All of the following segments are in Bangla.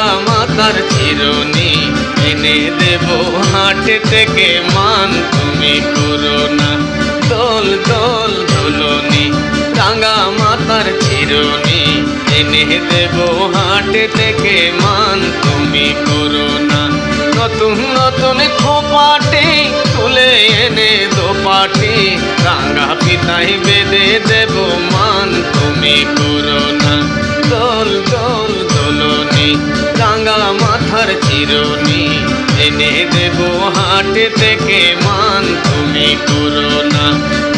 মাতার চিরুনি এনে দেব হাটে থেকে মান। তুমি করো না দোল দোল দোলনি। রাঙা মাতার চিরুনি এনে দেব হাটে থেকে মান। তুমি করো না নতুন নতুন খোপাটি তুলে এনে দোপাটি। রাঙা পিতাই বেঁধে দেব মান। তুমি করো চিরুনি। এনে দেব হাটে থেকে মান। তুমি করো না।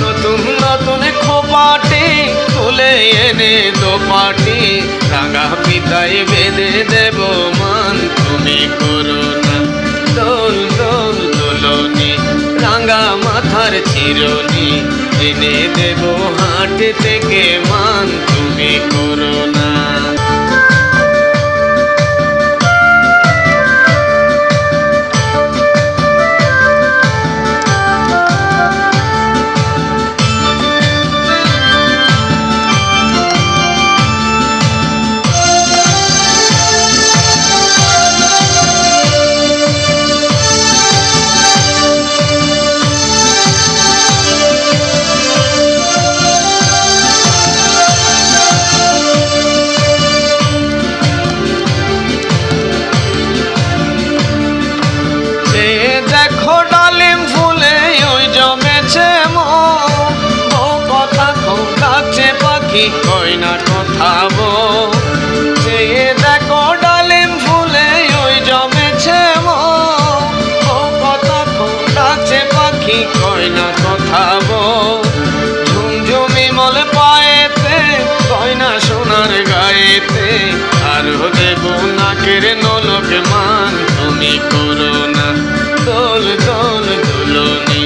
নতুন নতুন খোপাটি তুলে এনে দোপাটি। রাঙা পিতাই বেঁধে দেব মান। তুমি করো না। দোল দোল, দোলনি রাঙা মাথার চিরুনি। এনে দেব হাটে থেকে মান। তুমি করো পাখি কই না কথা সে দেখো ডালিম ফুলে ওই জমেছে ও কথা ডাকছে পাখি কই না কথা ঝুমঝুমি মলে পায়েতে, গয়না সোনার গায়েতে। আরও দেব নাকের নলক মান, তুমি করো না। দোল দোল দুলনি,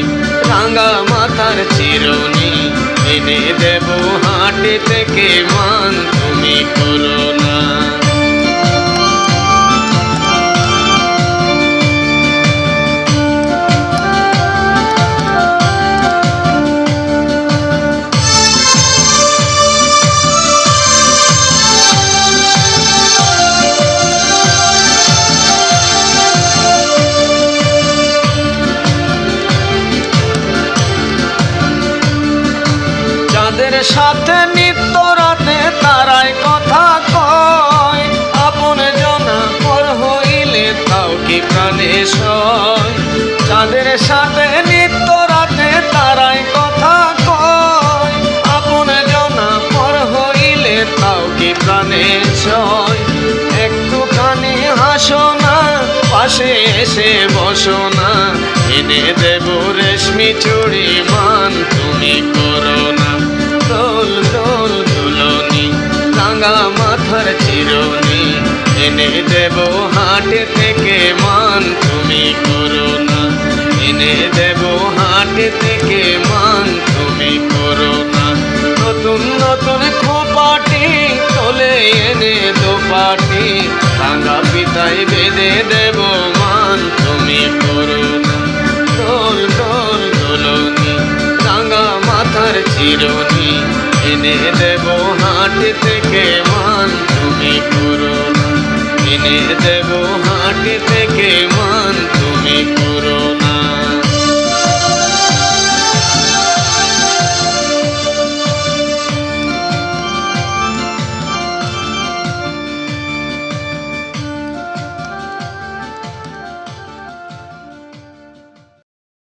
রাঙা মাথার চিরুনি। এনে দেব হাটে থেকে মান তুমি করো না। সাথে নিত্য রাতে তারাই কথা কয়, আপন জনা পর হইলে তাও কি প্রাণে সয়? যাদের সাথে নিত্য রাতে তারাই কথা কয়, আপন জনা পর হইলে তাও কি প্রাণে সয়? একটুখানি হাসো না, পাশে এসে বসো না, এনে দেব রেশমি চুড়ি মান, তুমি করো না। দোল দোল দুলনি রাঙা মাথার চিরুনি। এনে দেব হাটে থেকে মান, তুমি করো না এনে দেব হাটে থেকে মান, তুমি করো না নতুন নতুন খোপাটি তোলে এনে দোপাটি। রাঙা পিতাই বেঁধে দেব মান, তুমি করো মাথার চিরনি এনে দেব হাট থেকে মান তুমি পুরো। এনে দেব হাট থেকে মান